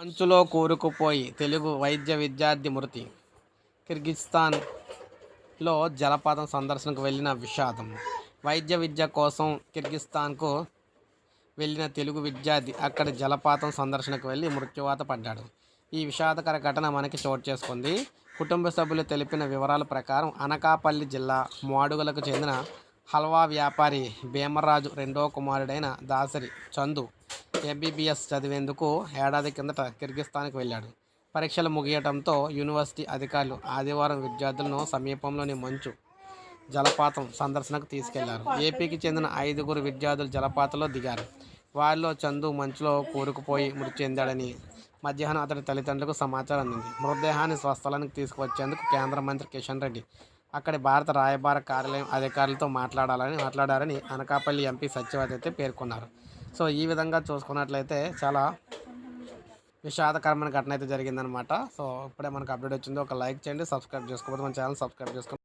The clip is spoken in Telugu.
మంచులో కూరుకుపోయి తెలుగు వైద్య విద్యార్థి మృతి. కిర్గిస్థాన్లో జలపాతం సందర్శనకు వెళ్ళిన విషాదం. వైద్య విద్య కోసం కిర్గిస్థాన్కు వెళ్ళిన తెలుగు విద్యార్థి అక్కడ జలపాతం సందర్శనకు వెళ్ళి మృత్యువాత పడ్డాడు. ఈ విషాదకర ఘటన మనకి చోటు చేసుకుంది. కుటుంబ సభ్యులు తెలిపిన వివరాల ప్రకారం అనకాపల్లి జిల్లా మాడుగులకు చెందిన హల్వా వ్యాపారి భీమరాజు రెండో కుమారుడైన దాసరి చందు ఎంబీబీఎస్ చదివేందుకు ఏడాది కిందట కిర్గిస్థాన్కి వెళ్ళాడు. పరీక్షలు ముగియటంతో యూనివర్సిటీ అధికారులు ఆదివారం విద్యార్థులను సమీపంలోని మంచు జలపాతం సందర్శనకు తీసుకెళ్ళారు. ఏపీకి చెందిన ఐదుగురు విద్యార్థులు జలపాతంలో దిగారు. వారిలో చందు మంచులో కూరుకుపోయి మృతి చెందాడని మధ్యాహ్నం అతడి తల్లిదండ్రులకు సమాచారం అందింది. మృతదేహాన్ని స్వస్థలానికి తీసుకువచ్చేందుకు కేంద్ర మంత్రి కిషన్ రెడ్డి అక్కడి భారత రాయబార కార్యాలయం అధికారులతో మాట్లాడాలని మాట్లాడారని అనకాపల్లి ఎంపీ సత్యవతి పేర్కొన్నారు. సో ఈ విధంగా చూసుకున్నట్లయితే చాలా విషాదకరమైన ఘటన అయితే జరిగిందనమాట సో ఇప్పుడే మనకు అప్డేట్ వచ్చింది. ఒక లైక్ చేయండి సబ్స్క్రైబ్ చేసుకోకపోతే మన ఛానల్ సబ్స్క్రైబ్ చేసుకోండి.